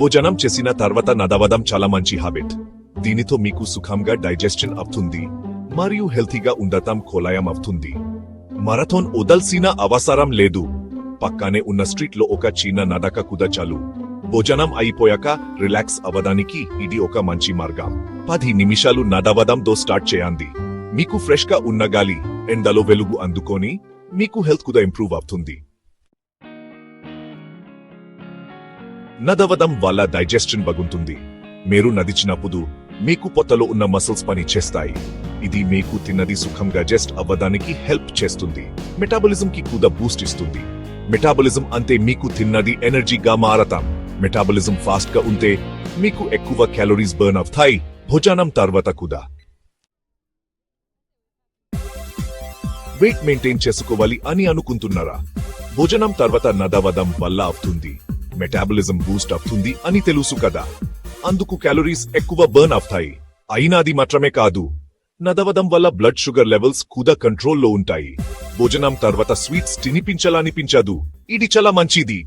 భోజనం చేసిన తర్వాత నడవడం చాలా మంచి హాబిట్ దీనితో మీకు సుఖంగా డైజెషన్ అవుతుంది మరియు హెల్తీగా ఉండటం కోలాయం అవుతుంది. మరథాన్ వదల్సిన అవసరం లేదు. పక్కనే ఉన్న స్ట్రీట్లో ఒక చిన్న నడక కుద చాలు. భోజనం అయిపోయాక రిలాక్స్ అవ్వడానికి ఇది ఒక మంచి మార్గం. పది నిమిషాలు నడవడంతో స్టార్ట్ చేయండి. మీకు ఫ్రెష్గా ఉన్న గాలి ఎండలో వెలుగు అందుకొని మీకు హెల్త్ కూడా ఇంప్రూవ్ అవుతుంది. నడవడం వల్ల డైజెషన్ బాగుంటుంది మీరు నదిచినప్పుడు మీకు పొట్టలో ఉన్న మసిల్స్ పని చేస్తాయి. ఇది మీకు తిన్నది సుఖంగా జస్ట్ అవ్వడానికి హెల్ప్ చేస్తుంది. మెటాబలిజం కి కూడా బూస్ట్ ఇస్తుంది. మెటాబలిజం అంటే మీకు తిన్నది ఎనర్జీగా మారతాం. మెటాబలిజం ఫాస్ట్గా ఉంటే మీకు ఎక్కువ క్యాలరీస్ బర్న్ అవుతాయి. భోజనం తర్వాత కూడా. వెయిట్ మెయింటైన్ చేసుకోవాలి అని అనుకుంటున్నారా? భోజనం తర్వాత నడవడం వల్ల అవుతుంది. మెటాబలిజం బూస్ట్ అవుతుంది అని తెలుసు కదా. అందుకు క్యాలరీస్ ఎక్కువ బర్న్ అవుతాయి. అయినా అది మాత్రమే కాదు నదవదం వల్ల బ్లడ్ షుగర్ లెవెల్స్ కూడా కంట్రోల్లో ఉంటాయి. భోజనం తర్వాత స్వీట్స్ తినిపించాలనిపించదు. ఇది చాలా మంచిది.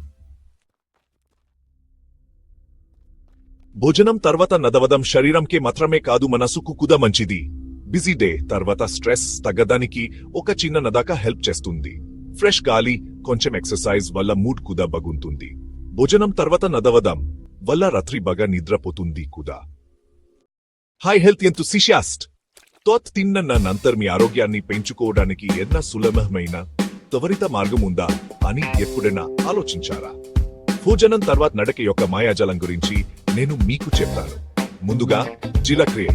భోజనం తర్వాత నడవడం శరీరంకే మాత్రమే కాదు మనసుకు కూడా మంచిది. బిజీ డే తర్వాత స్ట్రెస్ తగ్గడానికి ఒక చిన్న నడక హెల్ప్ చేస్తుంది. ఫ్రెష్ గాలి కొంచెం ఎక్సర్సైజ్ వల్ల మూడ్ కూడా బాగుంటుంది. భోజనం తర్వాత నదవదాం. వల్ల రాత్రి బాగా నిద్రపోతుంది కూడా. హై హెల్త్ ఎంతుసిషియాస్ట్ తోత్ తిన్న నంతర్ మీ ఆరోగ్యాన్ని పెంచుకోవడానికి ఎన్న సులభమైన త్వరిత మార్గం ఉందా అని ఎప్పుడైనా ఆలోచించారా? భోజనం తర్వాత నడక యొక్క మాయాజాలం గురించి నేను మీకు చెప్తాను ముందుగా జీలక్రియ.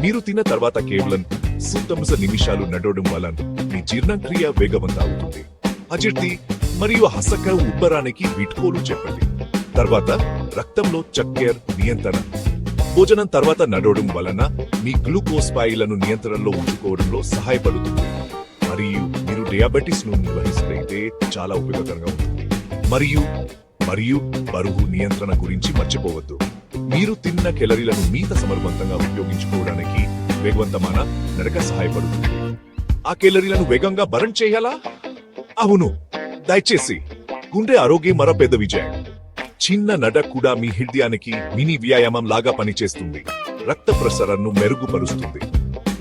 మీరు తిన్న తర్వాత కేవలం సుత్తముస నిమిషాలు నడవడం వలన మీ జీర్ణక్రియ వేగవంతం అవుతుంది. అజీర్తి మరియు హసక ఉబ్బరానికి వీట్కోలు చెప్పండి. తర్వాత రక్తంలో చక్కెర నియంత్రణ. భోజనం తర్వాత నడవడం వలన మీ గ్లూకోజ్ స్థాయిలను నియంత్రణలో ఉంచుకోవడంలో సహాయపడుతుంది. మరియు మీరు డయాబెటిస్ను నిర్వహిస్తే చాలా ఉపయోగకరంగా ఉంటుంది. మరియు మరియు బరువు నియంత్రణ గురించి మర్చిపోవద్దు. మీరు తిన్న కెలరీలను మీత సమర్థవంతంగా ఉపయోగించుకోవడానికి వేగవంతమైన నడక సహాయపడుతుంది. ఆ కెలరీలను వేగంగా బరణ్ చేయాలా? అవును. దయచేసి గుండె ఆరోగ్యం మరో పెద్ద విజయం. చిన్న నడ కూడా మీ హృదయానికి మినీ వ్యాయామం లాగా పనిచేస్తుంది. రక్త ప్రసరణను మెరుగుపరుస్తుంది.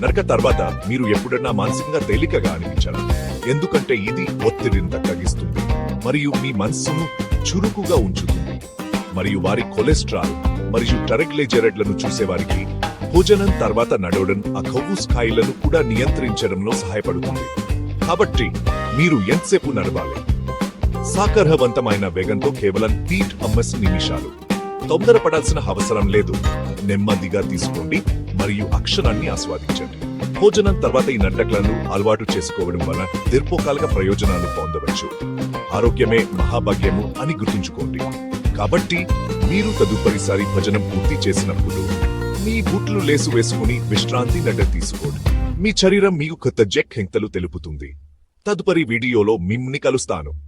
నడక తర్వాత మీరు ఎప్పుడన్నా మానసికంగా తేలికగా అనిపించాలి ఎందుకంటే ఇది ఒత్తిడిని తగ్గిస్తుంది. మరియు మీ మనస్సును చురుకుగా ఉంచుతుంది. మరియు వారి కొలెస్ట్రాల్ మరియు ట్రైగ్లిజరైడ్లను చూసేవారికి భోజనం తర్వాత నడవడం ఆ కొవ్వు స్థాయిలను కూడా నియంత్రించడంలో సహాయపడుతుంది. కాబట్టి మీరు ఎంతసేపు నడవాలి? సాకర్హవంతమైన వేగంతో కేవలం పీట్ అమ్మస్ నిమిషాలు. తొందరపడాల్సిన అవసరం లేదు. నెమ్మదిగా తీసుకోండి మరియు అక్షరాన్ని ఆస్వాదించండి. భోజనం తర్వాత ఈ నడ్డకలను అలవాటు చేసుకోవడం వలన దీర్ఘకాలిక ప్రయోజనాలు పొందవచ్చు. ఆరోగ్యమే మహాభాగ్యము అని గుర్తుంచుకోండి. కాబట్టి మీరు తదుపరిసారి భజనం పూర్తి చేసినప్పుడు మీ బూట్లు లేసు వేసుకుని విశ్రాంతి నడ్డ తీసుకోండి. మీ శరీరం మీకు కొత్త జెక్ హెంక్తలు తెలుపుతుంది. తదుపరి వీడియోలో మిమ్ని కలుస్తాను.